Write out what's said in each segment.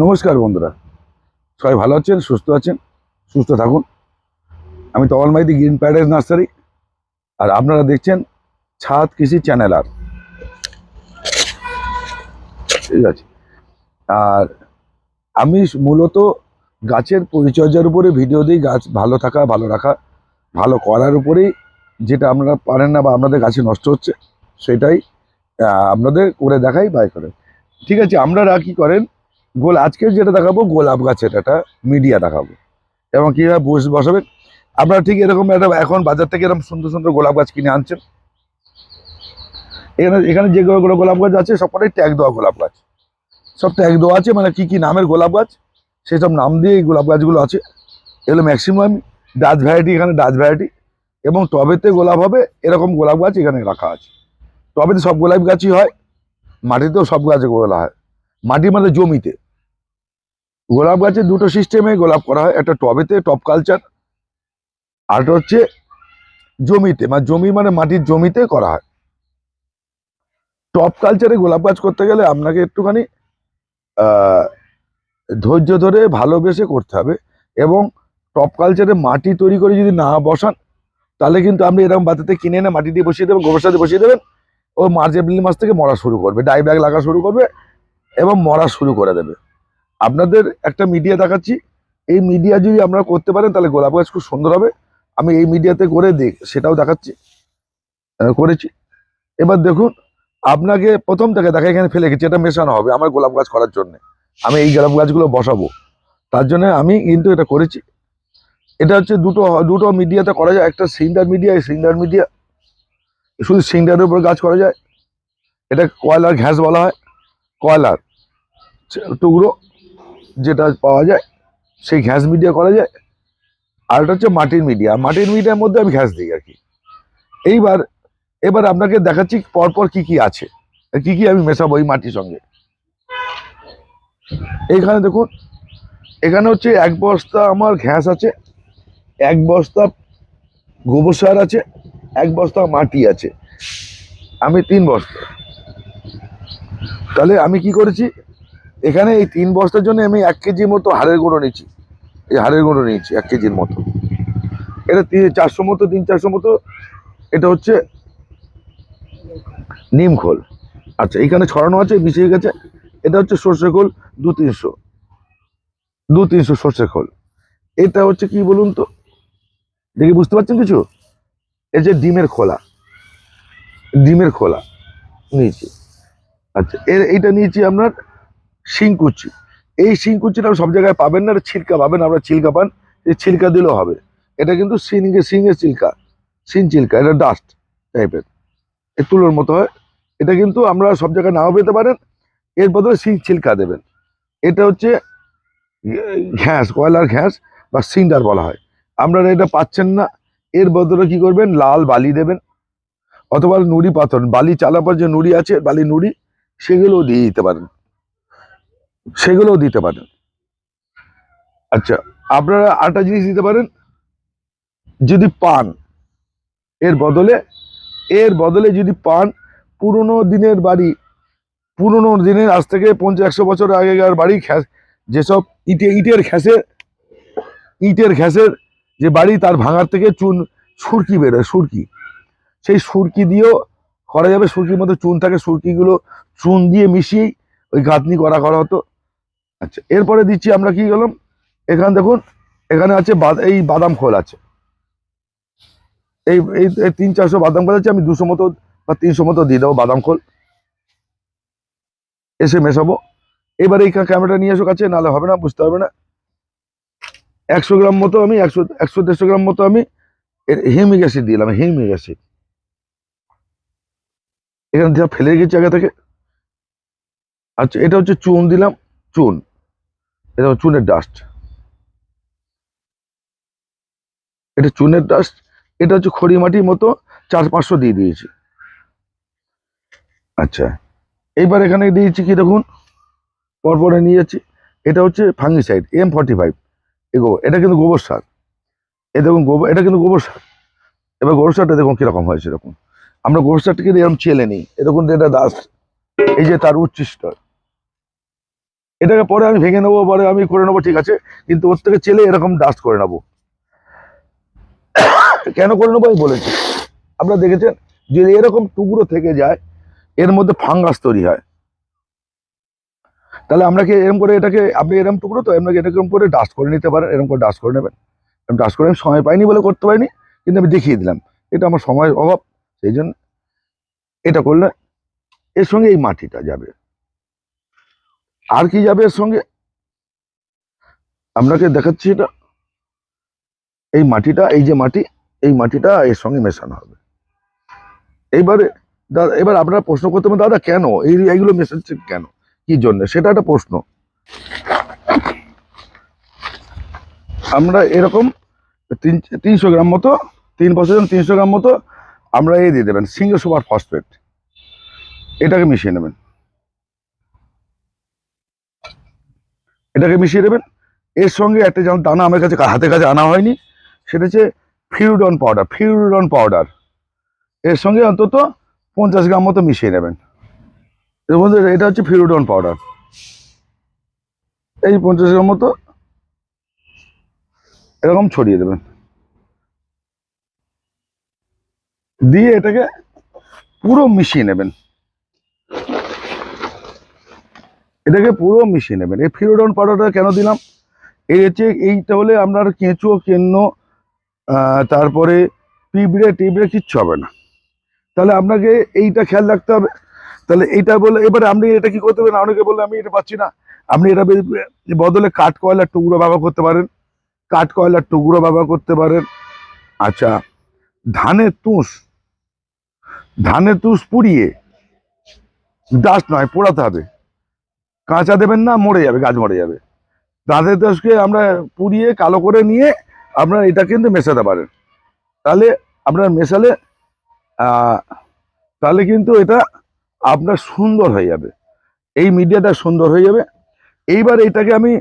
নমস্কার বন্ধুরা। সবাই ভালো আছেন, সুস্থ আছেন? সুস্থ থাকুন। আমি Tamal Maiti, Green Paradise Nursery. আর আপনারা দেখছেন ছাদ কৃষি চ্যানেল আর। ঠিক আছে। আর আমি মূলত গাছের পরিচর্যার উপরে ভিডিও দিই, গাছ ভালো থাকা, ভালো রাখা, ভালো করার উপরেই। যেটা আপনারা পারেন না বা আপনাদের গাছে নষ্ট হচ্ছে, সেটাই আপনাদের করে দেখাই, বাই করে। ঠিক আছে আপনারা কি করেন গোল আজকে যেটা দেখাবো, গোলাপ গাছের একটা মিডিয়া দেখাবো। এবং কীভাবে বস বসাবে, আপনারা ঠিক এরকম একটা, এখন বাজার থেকে এরকম সুন্দর সুন্দর গোলাপ গাছ কিনে আনছেন। এখানে এখানে যে গোলাপ গাছ আছে, সবকটাই ট্যাগ দেওয়া গোলাপ গাছ। সব ট্যাগ দেওয়া আছে মানে কি কি নামের গোলাপ গাছ সেই সব নাম দিয়ে এই গোলাপ গাছগুলো আছে। এগুলো ম্যাক্সিমাম ডাচ ভ্যারাইটি এখানে ডাচ ভ্যারাইটি এবং টবেতে গোলাপ হবে, এরকম গোলাপ গাছ এখানে রাখা আছে। টবেতে সব গোলাপ গাছই হয়, মাটিতেও সব গাছে গোলা হয়। মাটি মানে জমিতে। গোলাপ গাছের দুটো সিস্টেমে গোলাপ করা হয়, একটা টবেতে টপ কালচার আর হচ্ছে জমিতে মানে জমি মানে মাটির জমিতে করা হয়। টপ কালচারে গোলাপ গাছ করতে গেলে আপনাকে একটুখানি ধৈর্য ধরে ভালোবেসে করতে হবে এবং টপ কালচারে মাটি তৈরি করে যদি না বসান, তাহলে কিন্তু আপনি এরকম বাতাতে কিনে এনে মাটি দিয়ে বসিয়ে দেবেন, গোবর সাথে বসিয়ে দেবেন, ও মার্চ এপ্রিল মাস থেকে মরা শুরু করবে, ডাই ব্যাগ লাগা শুরু করবে এবং মরা শুরু করে দেবে। আপনাদের একটা মিডিয়া দেখাচ্ছি। এই মিডিয়া যদি আপনারা করতে পারেন, তাহলে গোলাপ গাছ খুব সুন্দর হবে। আমি এই মিডিয়াতে করে দেখ, সেটাও দেখাচ্ছি। করেছি। এবার দেখুন, আপনাকে প্রথম থেকে দেখা, এখানে ফেলে গেছি, এটা মেশানো হবে আমার গোলাপ গাছ করার জন্য। আমি এই গোলাপ গাছগুলো বসাবো। তার জন্য আমি কিন্তু এটা করেছি। এটা হচ্ছে দুটো দুটো মিডিয়াতে করা যায়। একটা সিন্ডার মিডিয়া এই সিন্ডার মিডিয়া শুধু সিন্ডারের উপর গাছ করা যায়। এটা কয়লার ঘ্যাস বলা হয়। কয়লার টুকরো। যেটা পাওয়া যায়, সেই ঘ্যাস মিডিয়া করা যায়, আর একটা হচ্ছে মাটির মিডিয়া মাটির মিডিয়ার মধ্যে আমি ঘ্যাস দিই আর কি। এইবার, এবার আপনাকে দেখাচ্ছি পরপর কি কি আছে। কি কি আমি মেশাবো এই মাটির সঙ্গে। এইখানে দেখুন, এখানে হচ্ছে এক বস্তা আমার ঘ্যাস আছে, এক বস্তা গোবর সার আছে, এক বস্তা মাটি আছে। আমি তিন বস্তা। তাহলে আমি কি করেছি? এখানে এই তিন বস্তার জন্য আমি এক কেজির মতো হাড়ের গুঁড়ো নিয়েছি। এই হাড়ের গুঁড়ো নিয়েছি, এক কেজির মতো। এটা তিন, চারশো মতো, তিন, চারশো মতো। এটা হচ্ছে নিম খোল। আচ্ছা এখানে ছড়ানো আছে, মিশিয়ে গেছে। এটা হচ্ছে সর্ষে খোল, দু তিনশো। দু তিনশো সর্ষে খোল। এটা হচ্ছে কি বলুন তো? দেখি বুঝতে পারছেন কিছু? এই যে ডিমের খোলা। ডিমের খোলা। নিয়েছি। আচ্ছা এর এইটা নিয়েছি আপনার শিংকুচি। এই শিংকুচিটা সব জায়গায় পাবেন না ছিলকা পাবেন, আমরা ছিলকা পান, এই ছিলকা দিলেও হবে। এটা কিন্তু সিংহে সিংহের চিল্কা সিং চিল্কা এটা ডাস্ট টাইপের এই তুলোর মতো হয়। এটা কিন্তু আমরা সব জায়গায় নাও পেতে পারেন। এর বদলে সিং ছিলকা দেবেন। এটা হচ্ছে, ঘ্যাস, কয়লার ঘ্যাস বা সিন্ডার বলা হয়। আপনারা এটা পাচ্ছেন না। এর বদলে কি করবেন? লাল বালি দেবেন। অথবা নুড়ি পাথর, বালি চালার পর যে নুড়ি আছে, বালি নুড়ি, সেগুলোও দিয়ে দিতে পারেন। সেগুলোও দিতে পারেন। আচ্ছা আপনারা আটা জিনিস দিতে পারেন। যদি পান, এর বদলে এর বদলে যদি পান, পুরনো দিনের বাড়ি, পুরনো দিনের আজ থেকে পঞ্চাশ, একশো বছর আগেকার বাড়ি যেসব ইটে ইটের ঘ্যাসের ইটের ঘ্যাসের যে বাড়ি, তার ভাঙার থেকে চুন, সুরকি বেরোয় সুরকি। সেই সুরকি দিয়েও করা যাবে, সুরকির মধ্যে চুন থাকে, সুরকিগুলো চুন দিয়ে মিশিয়েই ওই গাঁথনি করা করা হতো। আচ্ছা এরপরে দিচ্ছি আমরা কি গেলাম এখানে দেখুন, এখানে আছে এই বাদাম খোল আছে। এই এই তিন চারশো বাদাম খোল আছে, আমি দুশো মতো বা তিনশো মতো দিয়ে দেবো বাদাম খোল। এসে মেশাবো। এবারে এই ক্যামেরাটা নিয়ে এসো কাছে, নাহলে হবে না, বুঝতে হবে না। একশো গ্রাম মতো আমি, একশো একশো দেড়শো গ্রাম মতো আমি হিমিক অ্যাসিড দিলাম হিমিক অ্যাসিড। এখানে ফেলে গেছি আগে থেকে। আচ্ছা এটা হচ্ছে চুন দিলাম, চুন। এটা চুনের ডাস্ট এটা চুনের ডাস্ট এটা হচ্ছে খড়ি মাটির মতো চার পাঁচশো দিয়ে দিয়েছি। আচ্ছা এইবার এখানে দিয়েছি কি দেখুন? পরপরে নিয়ে যাচ্ছি এটা হচ্ছে ফাঙ্গিসাইড এম ফর্টি ফাইভ এগো এটা কিন্তু গোবর সার। এ দেখুন গোবর, এটা কিন্তু গোবর সার। এবার গোবর সারটা দেখুন কীরকম হয়েছে এরকম আমরা গোবর সারটাকে এরকম চেলে নিই। এ দেখুন এটা দাস এই যে তার উচ্ছিষ্ট এটাকে পরে আমি ভেঙে নেব, পরে আমি করে নেব, ঠিক আছে? কিন্তু ওর থেকে চেলে এরকম ডাস্ট করে নেব। কেন করে নেব আমি বলেছি। আপনারা দেখেছেন, যদি এরকম টুকরো থেকে যায়, এর মধ্যে ফাঙ্গাস তৈরি হয়। তাহলে আমরা কি এরকম করে এটাকে, আপনি এরকম টুকরো তো আপনাকে এরকম করে ডাস্ট করে নিতে পারেন, এরকম করে ডাস্ট করে নেবেন। এরকম ডাস্ট করে আমি সময় পাইনি বলে করতে পারিনি, কিন্তু আমি দেখিয়ে দিলাম। এটা আমার সময় অভাব, সেই জন্য এটা করলে এর সঙ্গে এই মাটিটা যাবে। আর কি যাবে এর সঙ্গে? আপনাকে দেখাচ্ছি এটা। এই মাটিটা, এই যে মাটি, এই মাটিটা এর সঙ্গে মেশানো হবে। এইবারে দাদা এবার আপনারা প্রশ্ন করতে পারেন, দাদা কেন? এই, এইগুলো মেশাচ্ছে কেন? কি জন্য? সেটা একটা প্রশ্ন। আমরা এরকম তিন, তিনশো গ্রাম মতো, তিন বছর তিনশো গ্রাম মতো, আমরা এই দিয়ে দেবেন সিঙ্গেল সুপার ফসফেট। এটাকে মিশিয়ে নেবেন। এটাকে মিশিয়ে দেবেন। এর সঙ্গে একটা যেমন দানা আমার কাছে হাতের কাছে আনা হয়নি, সেটা হচ্ছে ফিউডন পাউডার ফিউডন পাউডার। এর সঙ্গে অন্তত পঞ্চাশ গ্রাম মতো মিশিয়ে নেবেন। এটা হচ্ছে ফিউডন পাউডার। এই পঞ্চাশ গ্রাম মতো এরকম ছড়িয়ে দেবেন। দিয়ে এটাকে পুরো মিশিয়ে নেবেন। এটাকে পুরো মিশিয়ে নেবেন। এই ফিরোডন পাউডারটা কেন দিলাম? এই হচ্ছে এইটা হলে আপনার কেঁচো, কেন্ন তারপরে পিঁপড়ে টিবড়ে কিচ্ছু হবে না। তাহলে আপনাকে এইটা খেয়াল রাখতে হবে। তাহলে এইটা বলে এবারে আপনি এটা কি করতে পারেন? অনেকে বললে আমি এটা পাচ্ছি না। আপনি এটা বদলে কাঠ, কয়লার টুকরো ব্যবহার করতে পারেন। কাঠ, কয়লার টুকরো ব্যবহার করতে পারেন। আচ্ছা ধানের তুষ। ধানের তুষ পুড়িয়ে ডাস্ট নয়, পোড়াতে হবে। কাঁচা দেবেন না, মরে যাবে, গাছ মরে যাবে। ধানের তুষকে আমরা পুড়িয়ে, কালো করে নিয়ে আপনারা এটা কিন্তু মেশাতে পারেন। তাহলে আপনার মেশালে তাহলে কিন্তু এটা আপনার সুন্দর হয়ে যাবে। এই মিডিয়াটা সুন্দর হয়ে যাবে। এইবার এটাকে আমি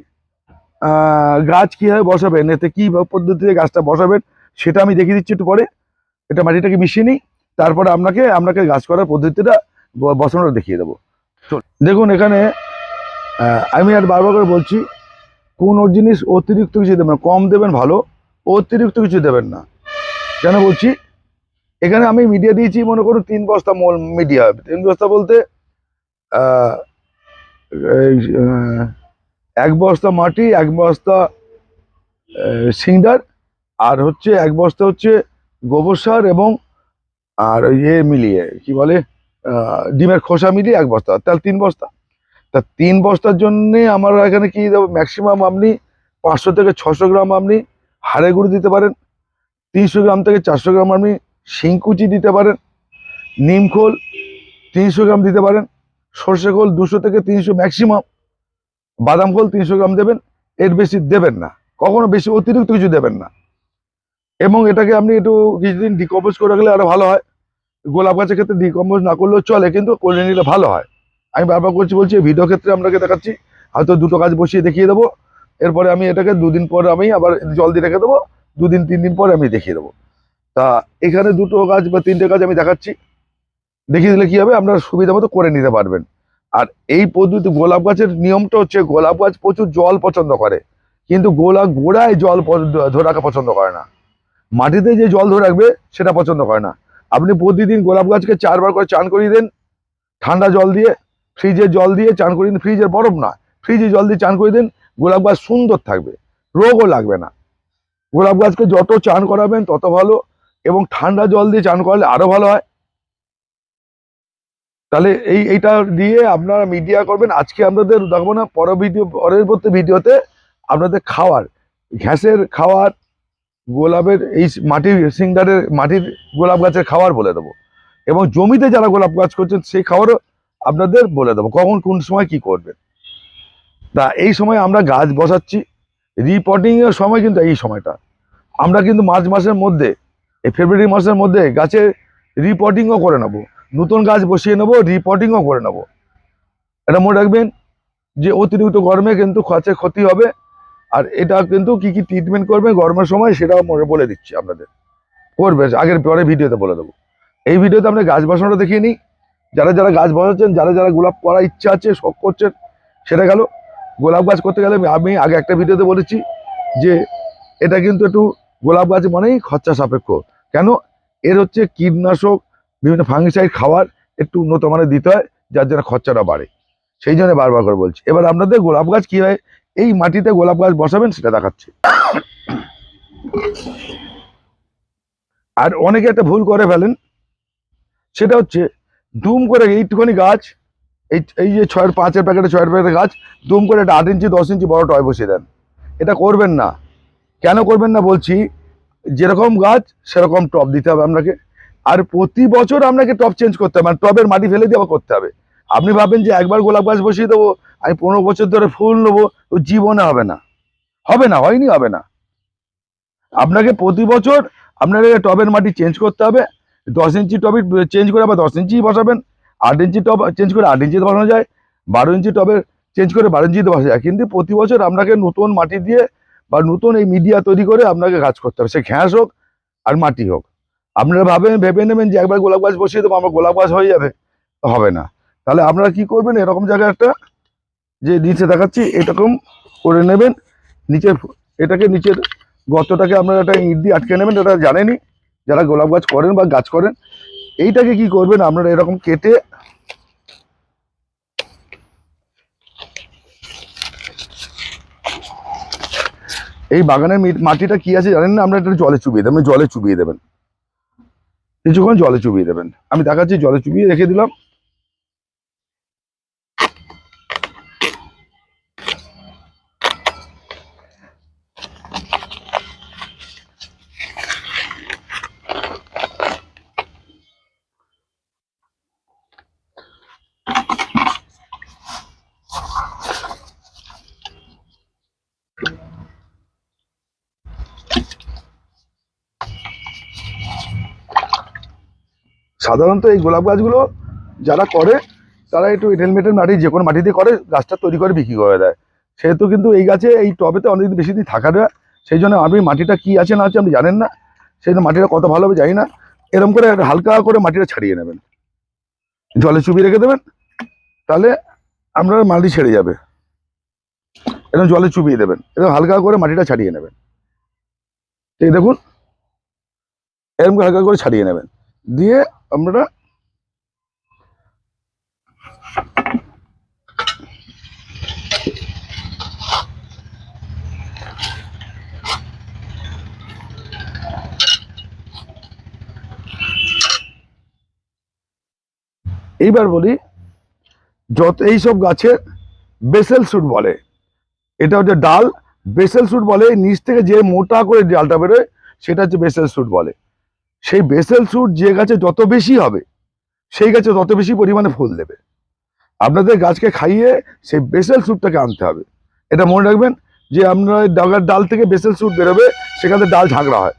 গাছ কীভাবে বসাবেন, এতে কী পদ্ধতিতে গাছটা বসাবেন, সেটা আমি দেখিয়ে দিচ্ছি একটু পরে। এটা মাটিটাকে মিশিয়ে নিই, তারপরে আপনাকে আপনাকে গাছ করার পদ্ধতিটা বসানোটা দেখিয়ে দেবো। দেখুন এখানে আমি আর বারবার করে বলছি, কোনো জিনিস অতিরিক্ত কিছু দেবেন কম দেবেন ভালো, অতিরিক্ত কিছু দেবেন না। কেন বলছি? এখানে আমি মিডিয়া দিয়েছি, মনে করুন, তিন বস্তা মল মিডিয়া তিন বস্তা বলতে এক বস্তা মাটি, এক বস্তা সিন্ডার আর হচ্ছে, এক বস্তা হচ্ছে গোবর সার এবং, আর ইয়ে মিলিয়ে, কি বলে ডিমের খোসা মিলিয়ে এক বস্তা। তাহলে তিন বস্তা। তা তিন বস্তার জন্যে আমার এখানে কি দেবো? ম্যাক্সিমাম আপনি পাঁচশো থেকে ছশো গ্রাম আপনি হাড়ে গুঁড়ো দিতে পারেন। তিনশো গ্রাম থেকে চারশো গ্রাম আপনি শিংকুচি দিতে পারেন। নিমখোল তিনশো গ্রাম দিতে পারেন। সর্ষে খোল দুশো থেকে তিনশো ম্যাক্সিমাম বাদাম খোল তিনশো গ্রাম দেবেন। এর বেশি দেবেন না। কখনো বেশি অতিরিক্ত কিছু দেবেন না। এবং এটাকে আপনি একটু কিছুদিন ডিকম্পোজ করে রাখলে আরও ভালো হয়। গোলাপ গাছের ক্ষেত্রে ডিকম্পোজ না করলেও চলে, কিন্তু করে নিলে ভালো হয়। আমি বারবার করছি বলছি ভিডিও ক্ষেত্রে আপনাকে দেখাচ্ছি। হয়তো দুটো গাছ বসিয়ে দেখিয়ে দেবো। এরপরে আমি এটাকে দুদিন পর আমি আবার জল দিয়ে রেখে দেবো। দুদিন, তিন দিন পরে আমি দেখিয়ে দেবো। তা এখানে দুটো গাছ বা তিনটে গাছ আমি দেখাচ্ছি। দেখিয়ে দিলে কি হবে? আপনারা সুবিধা মতো করে নিতে পারবেন। আর এই পদ্ধতি গোলাপ গাছের নিয়মটা হচ্ছে, গোলাপ গাছ প্রচুর জল পছন্দ করে। কিন্তু গোলাপ গোড়ায় জল ধরে রাখা পছন্দ করে না। মাটিতে যে জল ধরে রাখবে, সেটা পছন্দ করে না। আপনি প্রতিদিন গোলাপ গাছকে চারবার করে চান করিয়ে দেন। ঠান্ডা জল দিয়ে ফ্রিজের জল দিয়ে চান করিয়ে দিন, ফ্রিজের বরফ না ফ্রিজে জল দিয়ে চান করে দিন, গোলাপ গাছ সুন্দর থাকবে, রোগও লাগবে না। গোলাপ গাছকে যত চান করাবেন, তত ভালো, এবং ঠান্ডা জল দিয়ে চান করালে আরও ভালো হয়। তাহলে এই, এইটা দিয়ে আপনারা মিডিয়া করবেন। আজকে আপনাদের দেখব না পর ভিডিও পরের পরবর্তী ভিডিওতে আপনাদের খাওয়ার, ঘ্যাসের খাওয়ার, গোলাপের এই মাটির সিংডারের মাটির গোলাপ গাছের খাওয়ার বলে দেবো। এবং জমিতে যারা গোলাপ গাছ করছেন, সেই খাবারও আপনাদের বলে দেবো কখন কোন সময় কি করবেন। তা এই সময় আমরা গাছ বসাচ্ছি রিপোর্টিং এর সময় কিন্তু এই সময়টা। আমরা কিন্তু মার্চ মাসের মধ্যে, এই ফেব্রুয়ারি মাসের মধ্যে গাছের রিপোর্টিংও করে নেব। নতুন গাছ বসিয়ে নেব রিপোর্টিংও করে নেব। এটা মনে রাখবেন যে অতিরিক্ত গরমে কিন্তু গাছের ক্ষতি হবে, আর এটা কিন্তু কি কি ট্রিটমেন্ট করবে গরমের সময় সেটাও মনে বলে দিচ্ছি আপনাদের। করবে, আগের পরে ভিডিওতে বলে দেবো। এই ভিডিওতে আমরা গাছ বসানোটা দেখিয়ে নিই। যারা যারা গাছ বসাচ্ছেন, যারা যারা গোলাপ করার ইচ্ছা আছে, শখ করছেন, সেটা গেল। গোলাপ গাছ করতে গেলে আমি আগে একটা ভিডিওতে বলেছি যে এটা কিন্তু একটু গোলাপ গাছ মানেই খরচা সাপেক্ষ। কেন? এর হচ্ছে কীটনাশক, বিভিন্ন ফাঙ্গিসাইড খাবার একটু উন্নত মানের দিতে হয়, যার জন্য খরচাটা বাড়ে। সেই জন্য বারবার করে বলছি। এবার আপনাদের গোলাপ গাছ কি হয় এই মাটিতে গোলাপ গাছ বসাবেন সেটা দেখাচ্ছে। আর অনেকে একটা ভুল করে ফেলেন। সেটা হচ্ছে দুম করে এইটুখানি গাছ, এই এই যে ছয়ের পাঁচের প্যাকেটে ছয়ের প্যাকেটের গাছ, দুম করে একটা আট ইঞ্চি, দশ ইঞ্চি বড় টয় বসিয়ে দেন। এটা করবেন না। কেন করবেন না বলছি, যেরকম গাছ, সেরকম টব দিতে হবে আপনাকে। আর প্রতি বছর আপনাকে টব চেঞ্জ করতে হবে মানে টবের মাটি ফেলে দিয়ে আবার করতে হবে। আপনি ভাবেন যে একবার গোলাপ গাছ বসিয়ে দেবো, আমি পনেরো বছর ধরে ফুল নেব, তো জীবনে হবে না। হবে না, হয়নি, হবে না। আপনাকে প্রতি বছর আপনাকে টবের মাটি চেঞ্জ করতে হবে দশ ইঞ্চি টবে চেঞ্জ করে আবার দশ ইঞ্চি বসাবেন, আট ইঞ্চি টব চেঞ্জ করে আট ইঞ্চিতে বসানো যায়, বারো ইঞ্চি টবের চেঞ্জ করে বারো ইঞ্চিতে বসা যায়। কিন্তু প্রতি বছর আপনাকে নতুন মাটি দিয়ে বা নতুন এই মিডিয়া তৈরি করে আপনাকে কাজ করতে হবে। সে ঘ্যাঁস হোক আর মাটি হোক। আপনারা ভাবেন, ভেবে নেবেন যে একবার গোলাপ গাছ বসিয়ে দেবো, আমার গোলাপ গাছ হয়ে যাবে। হবে না। তাহলে আপনারা কি করবেন, এরকম জায়গায় একটা যে নিচে দেখাচ্ছি, এরকম করে নেবেন। নিচের এটাকে নিচের গর্তটাকে আপনারা একটা ইট দিয়ে আটকে নেবেন, এটা জানেনই। যারা গোলাপ গাছ করেন বা গাছ করেন, এইটাকে কি করবেন? আপনারা এরকম কেটে এই বাগানের মাটিটা কি আছে জানেন না? আমরা জলে চুবিয়ে দেবেন জলে চুবিয়ে দেবেন। কিছুক্ষণ জলে চুবিয়ে দেবেন। আমি দেখাচ্ছি, জলে চুবিয়ে রেখে দিলাম। সাধারণত এই গোলাপ গাছগুলো যারা করে, তারা একটু এঁটেল মেটেল মাটি, যে কোনো মাটিতে করে, গাছটা তৈরি করে, বিক্রি করে দেয়। সেহেতু কিন্তু এই গাছে, এই টবেতে অনেকদিন বেশি দিন থাকা যায় সেই জন্য আপনি মাটিটা কি আছে না আছে আপনি জানেন না। সেই জন্য মাটিটা কত ভালো হবে জানি না। এরকম করে হালকা করে মাটিটা ছাড়িয়ে নেবেন। জলে চুবিয়ে রেখে দেবেন। তাহলে আপনার মাটি ছেড়ে যাবে। এরকম জলে চুবিয়ে দেবেন। এরকম হালকা করে মাটিটা ছাড়িয়ে নেবেন। ঠিক দেখুন এরকম হালকা করে ছাড়িয়ে নেবেন। দিয়ে আমরা এইবার বলি, যত এইসব গাছের বেসেল শুট বলে, এটা হচ্ছে ডাল, বেসেল শুট বলে নিচ থেকে যে মোটা করে ডালটা বেরোয়, সেটা হচ্ছে বেসেল শুট বলে। সেই বেসেল শুট যে গাছে যত বেশি হবে, সেই গাছে তত বেশি পরিমাণে ফুল দেবে। আপনাদের গাছকে খাইয়ে সেই বেসেল স্যুটটাকে আনতে হবে। এটা মনে রাখবেন যে আপনার ডাগার ডাল থেকে বেসেল স্যুট বেরোবে, সেখানে ডাল ঝাঁকড়া হয়।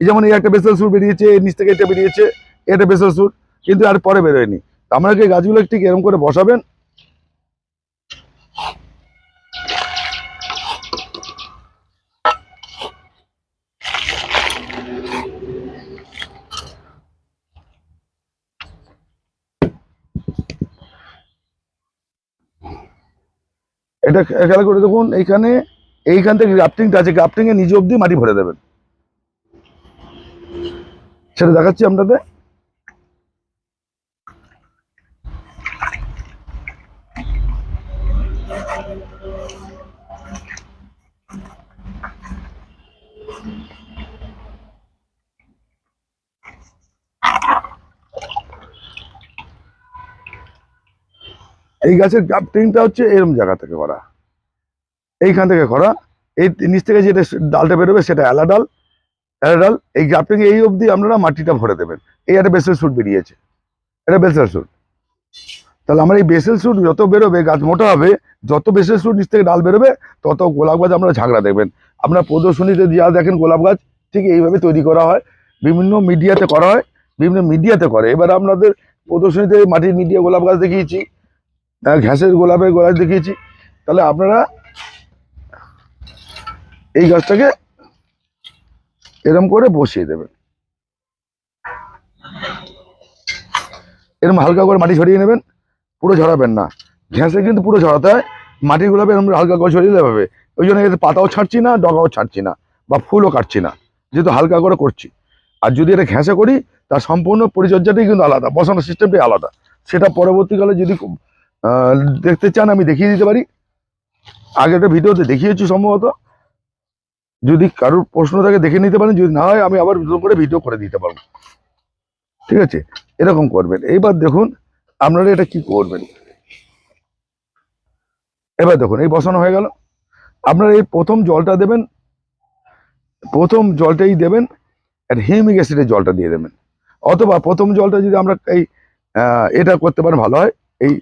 এই যেমন এই একটা বেসেল স্যুট বেরিয়েছে, এর নিচ থেকে এটা বেরিয়েছে, এটা বেসেল স্যুট, কিন্তু আর পরে বেরোয়নি। আপনাকে গাছগুলো ঠিক এরকম করে বসাবেন? এটা খেয়াল করে দেখুন, এইখানে, এইখান থেকে গ্রাফটিংটা আছে গ্রাফটিংয়ে নিজে অব্দি মাটি ভরে দেবেন। সেটা দেখাচ্ছি আপনাদের। এই গাছের গ্রাফটিংটা হচ্ছে এরম জায়গা থেকে করা। এইখান থেকে করা। এই নিচ থেকে যেটা ডালটা বেরোবে সেটা এলা ডাল এলা ডাল এই গ্রাফটিং এই অবধি আপনারা মাটিটা ভরে দেবেন। এই একটা বেসেল স্যুট বেরিয়েছে। এটা বেসেল স্যুট। তাহলে আমার এই বেসেল স্যুট যত বেরোবে, গাছ মোটা হবে, যত বেসেল স্যুট নিচ থেকে ডাল বেরোবে, তত গোলাপ গাছ আপনারা ঝাগড়া দেখবেন। আপনার প্রদর্শনীতে যা দেখেন গোলাপ গাছ, ঠিক এইভাবে তৈরি করা হয়। বিভিন্ন মিডিয়াতে করা হয়। বিভিন্ন মিডিয়াতে করে। এবার আপনাদের প্রদর্শনীতে মাটির মিডিয়া গোলাপ গাছ দেখিয়েছি। ঘ্যাসের গোলাপের গাছ দেখিয়েছি। তাহলে আপনারা এই গাছটাকে এরম করে বসিয়ে দেবেন। এরম হালকা করে মাটি ছড়িয়ে নেবেন, পুরো ঝরাবেন না। ঘ্যাসে কিন্তু পুরো ঝরাতে হয় মাটির গোলাপে এরকম হালকা করে ছড়িয়ে দিলে হবে। ওই জন্য এর পাতাও ছাড়ছি না, ডগাও ছাড়ছি না, বা ফুলও কাটছি না, যেহেতু হালকা করে করছি। আর যদি এটা ঘেঁষে করি, তার সম্পূর্ণ পরিচর্যাটাই কিন্তু আলাদা, বসানোর সিস্টেমটাই আলাদা। সেটা পরবর্তীকালে যদি দেখতে চান, আমি দেখিয়ে দিতে পারি। আগে একটা ভিডিওতে দেখিয়েছি সম্ভবত। যদি কারোর প্রশ্ন থাকে, দেখে নিতে পারেন। যদি না হয়, আমি আবার নতুন করে ভিডিও করে দিতে পারব। ঠিক আছে? এরকম করবেন। এইবার দেখুন, আপনারা এটা কি করবেন? এবার দেখুন, এই বসানো হয়ে গেল। আপনারা এই প্রথম জলটা দেবেন। প্রথম জলটাই দেবেন আর হিউমিক অ্যাসিডের জলটা দিয়ে দেবেন। অথবা প্রথম জলটা যদি আমরা এই এটা করতে পারেন, ভালো হয়। এই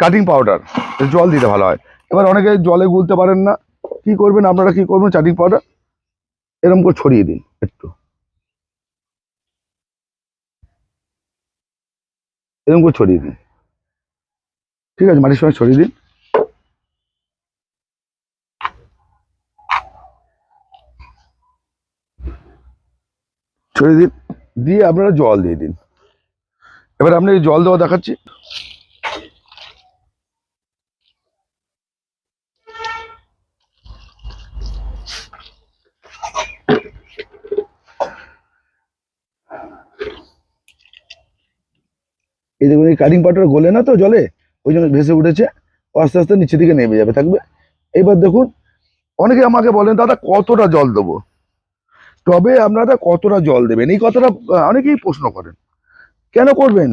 কাটিং পাউডার জল দিতে ভালো হয়। এবার অনেকে জলে গুলতে পারেন না। কি করবেন? আপনারা কি করবেন? কাটিং পাউডার এরকম করে ছড়িয়ে দিন একটু। এরকম করে ছড়িয়ে দিন। ঠিক আছে, মাটির সঙ্গে ছড়িয়ে দিন। ছড়িয়ে দিন। দিয়ে আপনারা জল দিয়ে দিন। এবার আপনি জল দেওয়া দেখাচ্ছি। এই দেখুন, এই কাটিং পাউডার গলে না তো জলে? ওই জন্য ভেসে উঠেছে আস্তে আস্তে নিচের দিকে নেমে যাবে, থাকবে? এইবার দেখুন, অনেকে আমাকে বলেন, দাদা, কতটা জল দেবো? তবে আপনারা কতটা জল দেবেন? এই কথাটা অনেকেই প্রশ্ন করেন। কেন করবেন?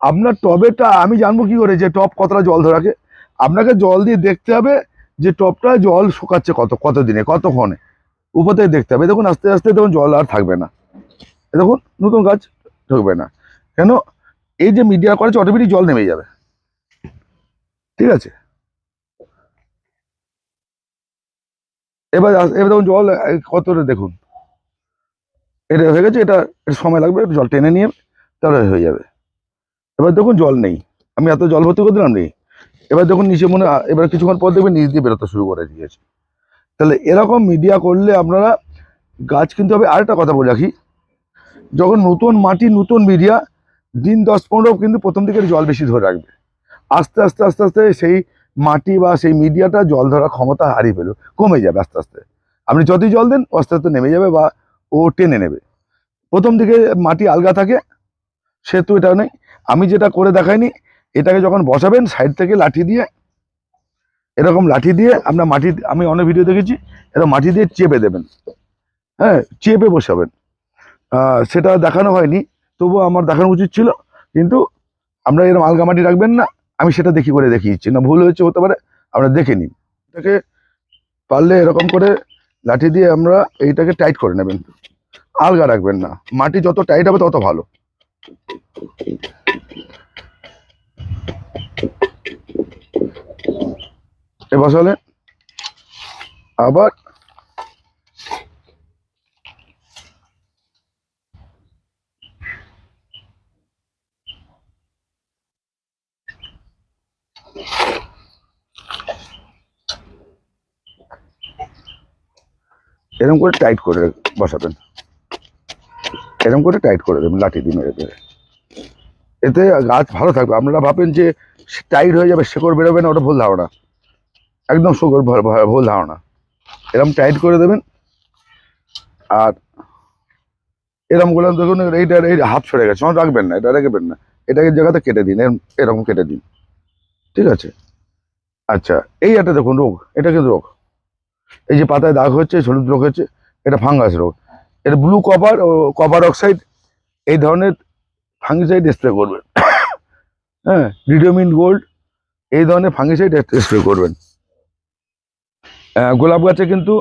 আপনার টবেটা আমি জানব কি করে যে টব কতটা জল ধরে রাখে? আপনাকে জল দিয়ে দেখতে হবে যে টবটা জল শুকাচ্ছে কত কত দিনে কতক্ষণে। থেকে দেখতে হবে। দেখুন, আস্তে আস্তে দেখুন, জল আর থাকবে না। দেখুন, নতুন গাছ ঢুকবে না। কেন? এই যে মিডিয়া করেছে অটোমেটিক জল নেমে যাবে। ঠিক আছে? এবার এবার দেখুন জল কতটা দেখুন। এটা হয়ে গেছে, এটা সময় লাগবে, জল টেনে নিয়ে তাহলে হয়ে যাবে। এবার দেখুন জল নেই। আমি এত জল ভর্তি করে দিলাম নেই এবার দেখুন নিচে মনে এবার কিছুক্ষণ পর দেখবেন নিচ দিয়ে বেরোতে শুরু করে দিয়েছে। তাহলে এরকম মিডিয়া করলে আপনারা গাছ কিন্তু হবে, আরেকটা কথা বলে রাখি। যখন নতুন মাটি, নতুন মিডিয়া দিন দশ পনেরো কিন্তু প্রথম দিকে জল বেশি ধরে রাখবে। আস্তে আস্তে আস্তে আস্তে সেই মাটি বা সেই মিডিয়াটা জল ধরার ক্ষমতা হারিয়ে ফেলবে, কমে যাবে আস্তে আস্তে। আপনি যতই জল দেন আস্তে আস্তে নেমে যাবে বা ও টেনে নেবে। প্রথম দিকে মাটি আলগা থাকে সেহেতু এটা নেই। আমি যেটা করে দেখাইনি, এটাকে যখন বসাবেন, সাইড থেকে লাঠি দিয়ে, এরকম লাঠি দিয়ে আপনার মাটি, আমি অনেক ভিডিও দেখেছি, এরকম মাটি দিয়ে চেপে দেবেন। হ্যাঁ চেপে বসাবেন। সেটা দেখানো হয়নি। তবুও আমার দেখানো উচিত ছিল, কিন্তু আপনারা এরকম আলগা মাটি রাখবেন না, আমি সেটা দেখি করে দেখিয়েছি না, ভুল হয়েছে, হতে পারে, আমরা দেখে নিন এটাকে পারলে এরকম করে লাঠি দিয়ে আমরা এইটাকে টাইট করে নেবেন। আলগা রাখবেন না। মাটি যত টাইট হবে তত ভালো। এ বসালে আবার এরকম করে টাইট করে বসাবেন। এরকম করে টাইট করে দেবেন, লাঠি দিয়ে মেরে দেবে এতে গাছ ভালো থাকবে। আপনারা ভাবেন যে টাইট হয়ে যাবে, শেকড় বেরোবে না, ওটা ভুল ধারণা। একদম সুগর ভুল ধারণা। এরকম টাইট করে দেবেন, আর এরকম করলাম দেখুন, এইটা, এই হাফ সরে গেছে। রাখবেন না, এটা রাখবেন না। এটাকে জায়গাতে কেটে দিন এরকম কেটে দিন। ঠিক আছে? আচ্ছা এই একটা দেখুন রোগ, এটা কিন্তু রোগ। এই যে পাতায় দাগ হচ্ছে, হলুদ রোগ হচ্ছে, এটা ফাঙ্গাস রোগ। এটা ব্লু কপার ও কপার অক্সাইড, এই ধরনের ফাঙ্গিসাইড স্প্রে করবেন। হ্যাঁ রিডিওমিন গোল্ড, এই ধরনের ফাঙ্গিসাইড স্প্রে করবেন। গোলাপ গাছে কিন্তু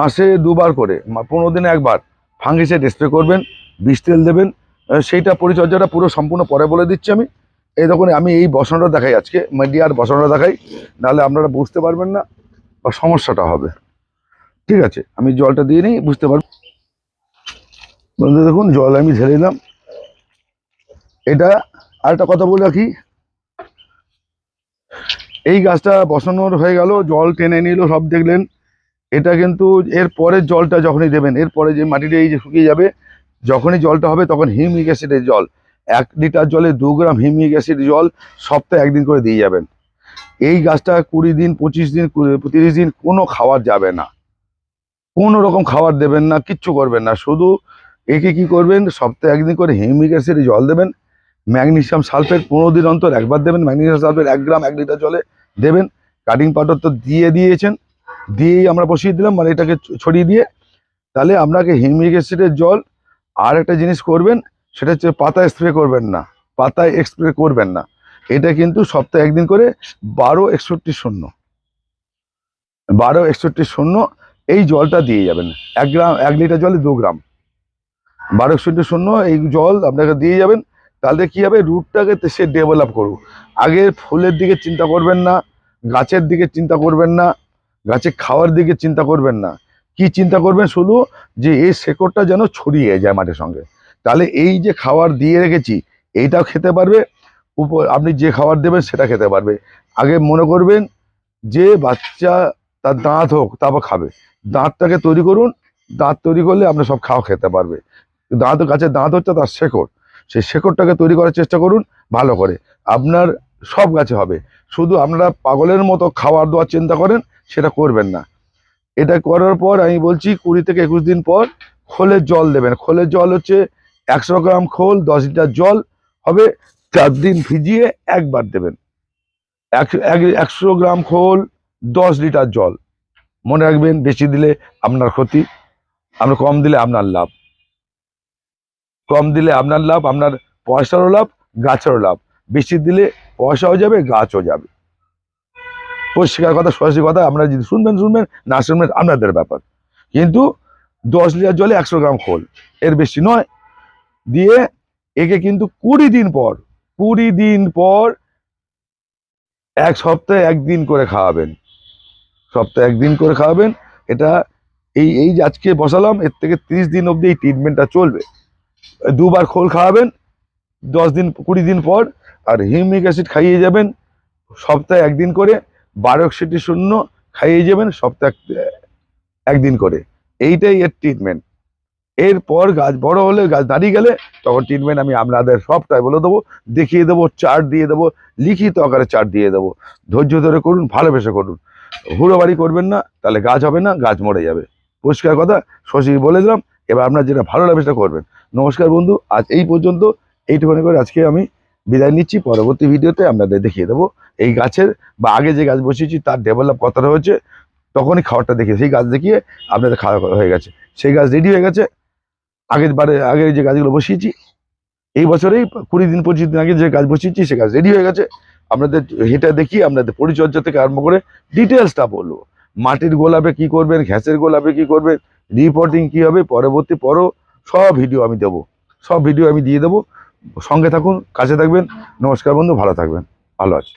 মাসে দুবার করে পনেরো দিনে একবার ফাঙ্গিসাইড স্প্রে করবেন, বিষ তেল দেবেন। সেইটা পরিচর্যাটা পুরো সম্পূর্ণ পরে বলে দিচ্ছি আমি। এই দেখুন, আমি এই বসানোটা দেখাই আজকে, মিডিয়ার বসানোটা দেখাই, নাহলে আপনারা বুঝতে পারবেন না বা সমস্যাটা হবে। ঠিক আছে, আমি জলটা দিয়ে নিই, বুঝতে পারবেন? বন্ধু দেখুন, জল আমি ঢেলে দিলাম এটা আরেকটা কথা বলে রাখি, এই গাছটা বসানোর হয়ে গেল, জল টেনে নিল সব দেখলেন। এটা কিন্তু এর পরের জলটা যখনই দেবেন, এর পরে যে মাটিটা এই যে শুকিয়ে যাবে, যখনই জলটা হবে তখন হিউমিক অ্যাসিডের জল। এক লিটার জলে দু গ্রাম হিউমিক অ্যাসিড জল সপ্তাহে একদিন করে দিয়ে যাবেন। এই গাছটা কুড়ি দিন, পঁচিশ দিন তিরিশ দিন কোনো খাবার যাবে না। কোনো রকম খাবার দেবেন না, কিচ্ছু করবেন না। শুধু একে কি করবেন, সপ্তাহে একদিন করে হিউমিক অ্যাসিড জল দেবেন, ম্যাগনেশিয়াম সালফেট পনেরো দিন অন্তর একবার দেবেন, ম্যাগনেশিয়াম সালফেট এক গ্রাম, এক লিটার জলে দেবেন। কাটিং পাউডার তো দিয়ে দিয়েছেন, দিয়েই আমরা বসিয়ে দিলাম মানে এটাকে ছড়িয়ে দিয়ে। তাহলে আপনাকে হিউমিক অ্যাসিডের জল আর একটা জিনিস করবেন সেটা হচ্ছে পাতায় স্প্রে করবেন না, পাতায় স্প্রে করবেন না। এটা কিন্তু সপ্তাহে একদিন করে বারো একষট্টি শূন্য। বারো একষট্টি শূন্য, এই জলটা দিয়ে যাবেন। এক গ্রাম, এক লিটার জলে দু গ্রাম। বারো একষট্টি শূন্য, এই জল আপনাকে দিয়ে যাবেন। তাহলে কি হবে? রুটটাকে সে ডেভেলপ করুক। আগে ফুলের দিকে চিন্তা করবেন না, গাছের দিকে চিন্তা করবেন না, গাছে খাওয়ার দিকে চিন্তা করবেন না। কি চিন্তা করবেন শুধু? যে এই শেকড়টা যেন ছড়িয়ে যায় মাটির সঙ্গে। তাহলে এই যে খাবার দিয়ে রেখেছি, এইটাও খেতে পারবে, উপর আপনি যে খাবার দেবেন সেটা খেতে পারবে। আগে মনে করবেন যে বাচ্চা তার দাঁত হোক তারপর খাবে। দাঁতটাকে তৈরি করুন, দাঁত তৈরি করলে আপনি সব খাওয়া খেতে পারবে। দাঁত, গাছের দাঁত হচ্ছে তার শেকড়। সেই শেকড়টাকে তৈরি করার চেষ্টা করুন, ভালো করে। আপনার সব গাছে হবে। শুধু আপনারা পাগলের মতো খাবার দেওয়ার চিন্তা করেন, সেটা করবেন না। এটা করার পর আমি বলছি কুড়ি থেকে একুশ দিন পর খোলের জল দেবেন। খোলের জল হচ্ছে একশো গ্রাম খোল, দশ লিটার জল হবে, চার দিন ভিজিয়ে একবার দেবেন। একশো এক- একশো গ্রাম খোল, দশ লিটার জল। মনে রাখবেন, বেশি দিলে আপনার ক্ষতি আপনার কম দিলে আপনার লাভ। কম দিলে আপনার লাভ, আপনার পয়সারও লাভ, গাছেরও লাভ। বেশি দিলে পয়সাও যাবে, গাছও যাবে। পরিষ্কার কথা, সরাসরি কথা, আপনারা যদি শুনবেন শুনবেন, না শুনবেন, আপনাদের ব্যাপার। কিন্তু দশ লিটার জলে একশো গ্রাম খোল, এর বেশি নয়। দিয়ে একে কিন্তু কুড়ি দিন পর, কুড়ি দিন পর এক সপ্তাহে একদিন করে খাওয়াবেন। সপ্তাহে একদিন করে খাওয়াবেন। এটা এই এই আজকে বসালাম, এর থেকে তিরিশ দিন অবধি এই ট্রিটমেন্টটা চলবে। দুবার খোল খাওয়াবেন, দশ দিন, কুড়ি দিন পর, আর হিউমিক অ্যাসিড খাইয়ে যাবেন, সপ্তাহে একদিন করে একষট্টি শূন্য খাইয়ে যাবেন, সপ্তাহে একদিন করে। এইটাই এর ট্রিটমেন্ট এরপর গাছ বড় হলে, গাছ দাঁড়িয়ে গেলে তখন ট্রিটমেন্ট আমি আপনাদের সবটাই বলে দেবো, দেখিয়ে দেবো চার্ট দিয়ে দেবো, লিখিত আকারে চার্ট দিয়ে দেবো। ধৈর্য ধরে করুন, ভালোবেসে করুন। হুড়োবাড়ি করবেন না, তাহলে গাছ হবে না, গাছ মরে যাবে। পরিষ্কার কথা, শশী বলে দিলাম, এবার আপনার যেটা ভালো লাগবে সেটা করবেন। নমস্কার বন্ধু, আজ এই পর্যন্ত এইটুখানি করে আজকে আমি বিদায় নিচ্ছি। পরবর্তী ভিডিওতে আপনাদের দেখিয়ে দেবো এই গাছের, বা আগে যে গাছ বসিয়েছি তার ডেভেলপ কতটা হয়েছে, তখনই খাবারটা দেখিয়ে, সেই গাছ দেখিয়ে আপনাদের খাওয়া হয়ে গেছে। সেই গাছ রেডি হয়ে গেছে আগের বারে আগে যে গাছগুলো বসিয়েছি, এই বছরেই কুড়ি দিন, পঁচিশ দিন আগে যে গাছ বসিয়েছি, সে গাছ রেডি হয়ে গেছে। আপনাদের হেঁটে দেখিয়ে আপনাদের পরিচর্যা থেকে আরম্ভ করে ডিটেলসটা বলব। মাটির গোলাপে কি করবেন, ঘ্যাসের গোলাপে কি করবেন রিপোর্টিং কি হবে, পরবর্তী পরও সব ভিডিও আমি দেবো। সব ভিডিও আমি দিয়ে দেবো। সঙ্গে থাকুন, কাছে থাকবেন। নমস্কার বন্ধু, ভালো থাকবেন। ভালো আছে।